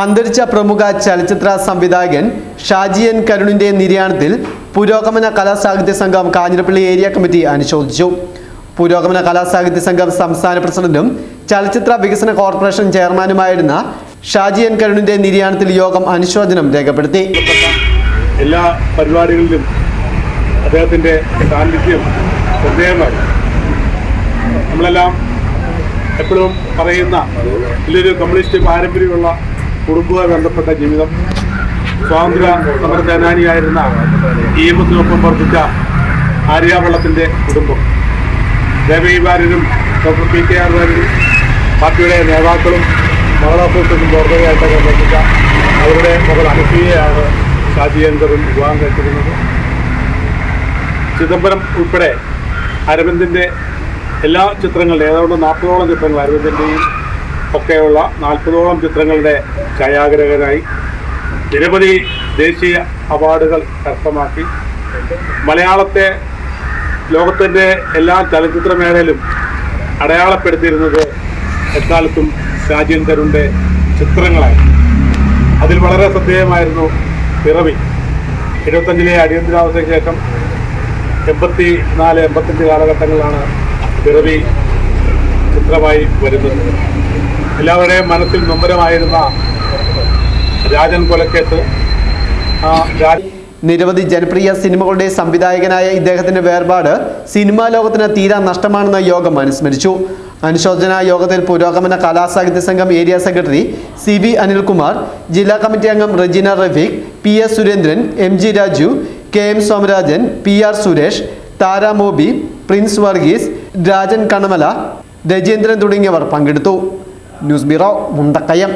അന്തരിച്ച പ്രമുഖ ചലച്ചിത്ര സംവിധായകൻ ഷാജി എൻ കരുണിന്റെ നിര്യാണത്തിൽ പുരോഗമന കലാസാഹിത്യ സംഘം കാഞ്ഞിരപ്പള്ളി ഏരിയ കമ്മിറ്റി അനുശോചിച്ചു. പുരോഗമന കലാസാഹിത്യ സംഘം സംസ്ഥാന പ്രസിഡന്റും ചലച്ചിത്ര വികസന കോർപ്പറേഷൻ ചെയർമാനുമായിരുന്ന ഷാജി എൻ കരുണിന്റെ നിര്യാണത്തിൽ യോഗം അനുശോചനം രേഖപ്പെടുത്തി. എല്ലാ പരിപാടികളിലും അദ്ദേഹത്തിന്റെ സാന്നിധ്യം ശ്രദ്ധേയമായി നമ്മളെല്ലാം എപ്പോഴും പറയുന്ന വലിയൊരു കമ്മ്യൂണിസ്റ്റ് പാരമ്പര്യമുള്ള കുടുംബവുമായി ബന്ധപ്പെട്ട ജീവിതം. സ്വാതന്ത്ര്യ സമര സേനാനിയായിരുന്ന ഈമത്തിനൊപ്പം പ്രവർത്തിച്ച ആര്യാവള്ളത്തിന്റെ കുടുംബം. ദേവീവാരനും ഡോക്ടർ പി കെ ആർ വാര്യനും പാർട്ടിയുടെ നേതാക്കളും മകളാസോസിയേഷൻ പ്രവർത്തകരായിട്ട് പ്രവർത്തിച്ച അവരുടെ മകൾ അനുസൂയയാണ് ഷാജിയങ്കറും വിവാഹം കഴിച്ചിരുന്നത്. ചിദംബരം ഉൾപ്പെടെ അരവിന്ദിന്റെ എല്ലാ ചിത്രങ്ങളുടെ ഏതാണ്ട് നാൽപ്പതോളം ചിത്രങ്ങൾ അരവിന്ദിന്റെയും ഒക്കെയുള്ള നാൽപ്പതോളം ചിത്രങ്ങളുടെ ഛായാഗ്രഹകനായി നിരവധി ദേശീയ അവാർഡുകൾ കരസ്ഥമാക്കി. മലയാളത്തെ ലോകത്തിന്റെ എല്ലാ ചലച്ചിത്ര മേഖലയിലും അടയാളപ്പെടുത്തിയിരുന്നത് എക്കാലത്തും രാജേന്ദ്രന്റെ ചിത്രങ്ങളായി. അതിൽ വളരെ ശ്രദ്ധേയമായിരുന്നു പിറവി. ഇരുപത്തഞ്ചിലെ അടിയന്തരാവസ്ഥയ്ക്ക് ശേഷം എൺപത്തി നാല് എൺപത്തഞ്ച് കാലഘട്ടങ്ങളിലാണ് പിറവി ചിത്രമായി വരുന്നത്. എല്ലാവരുടെയും മനസ്സിൽ നൊമ്പരമായിരുന്ന രാജൻ കൊലക്കേസ് നിരവധി ജനപ്രിയ സിനിമകളുടെ സംവിധായകനായ ഇദ്ദേഹത്തിന്റെ വേർപാട് സിനിമാ ലോകത്തിന് തീരാ നഷ്ടമാണെന്ന് യോഗം അനുസ്മരിച്ചു. അനുശോചന യോഗത്തിൽ പുരോഗമന കലാസാഹിത്യ സംഘം area secretary C V Anilkumar ജില്ലാ കമ്മിറ്റി അംഗം Regina Rafeeq P S Surendran M G Raju K M Somarajan P R Suresh Thara Moby Prince Varghese Rajan Kanamala Rajendran തുടങ്ങിയവർ പങ്കെടുത്തു. News bureau Mundakayam.